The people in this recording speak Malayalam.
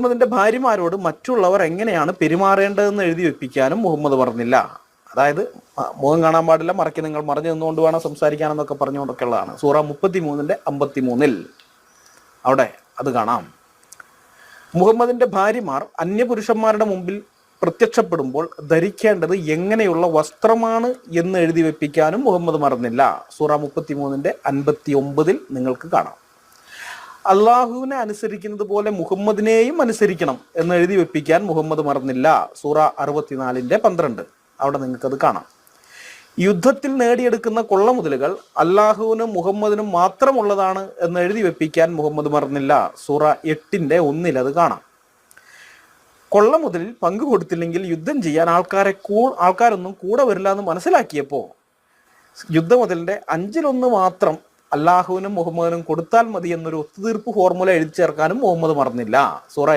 മുഹമ്മദിന്റെ ഭാര്യമാരോട് മറ്റുള്ളവർ എങ്ങനെയാണ് പെരുമാറേണ്ടതെന്ന് എഴുതി വെപ്പിക്കാനും മുഹമ്മദ് പറഞ്ഞില്ല. അതായത് മുഖം കാണാൻ പാടില്ല മറക്കി നിങ്ങൾ മറഞ്ഞു നിന്നുകൊണ്ട് വേണം സംസാരിക്കാനെന്നൊക്കെ പറഞ്ഞുകൊണ്ടൊക്കെ ഉള്ളതാണ് സൂറ മുപ്പത്തി മൂന്നിന്റെ അമ്പത്തി മൂന്നിൽ അവിടെ അത് കാണാം. മുഹമ്മദിന്റെ ഭാര്യമാർ അന്യപുരുഷന്മാരുടെ മുമ്പിൽ പ്രത്യക്ഷപ്പെടുമ്പോൾ ധരിക്കേണ്ടത് എങ്ങനെയുള്ള വസ്ത്രമാണ് എന്ന് എഴുതി വെപ്പിക്കാനും മുഹമ്മദ് മറന്നില്ല. സൂറ മുപ്പത്തി മൂന്നിന്റെ അൻപത്തി ഒമ്പതിൽ നിങ്ങൾക്ക് കാണാം. അള്ളാഹുവിനെ അനുസരിക്കുന്നത് പോലെ മുഹമ്മദിനെയും അനുസരിക്കണം എന്ന് എഴുതി വെപ്പിക്കാൻ മുഹമ്മദ് മറന്നില്ല. സൂറ അറുപത്തിനാലിന്റെ പന്ത്രണ്ട്. അവിടെ നിങ്ങൾക്കത് കാണാം. യുദ്ധത്തിൽ നേടിയെടുക്കുന്ന കൊള്ള മുതലുകൾ അള്ളാഹുവിനും മുഹമ്മദിനും മാത്രമുള്ളതാണ് എന്ന് എഴുതി വെപ്പിക്കാൻ മുഹമ്മദ് മറന്നില്ല. സൂറ എട്ടിന്റെ ഒന്നിൽ അത് കാണാം. കൊള്ള മുതലിൽ പങ്കു കൊടുത്തില്ലെങ്കിൽ യുദ്ധം ചെയ്യാൻ ആൾക്കാരെ കൂ ആൾക്കാരൊന്നും കൂടെ വരില്ല എന്ന് മനസ്സിലാക്കിയപ്പോൾ യുദ്ധമുതലിന്റെ അഞ്ചിലൊന്ന് മാത്രം അള്ളാഹുവിനും മുഹമ്മദിനും കൊടുത്താൽ മതി എന്നൊരു ഒത്തുതീർപ്പ് ഫോർമുല എഴുതി ചേർക്കാനും മുഹമ്മദ് മറന്നില്ല. സൂറ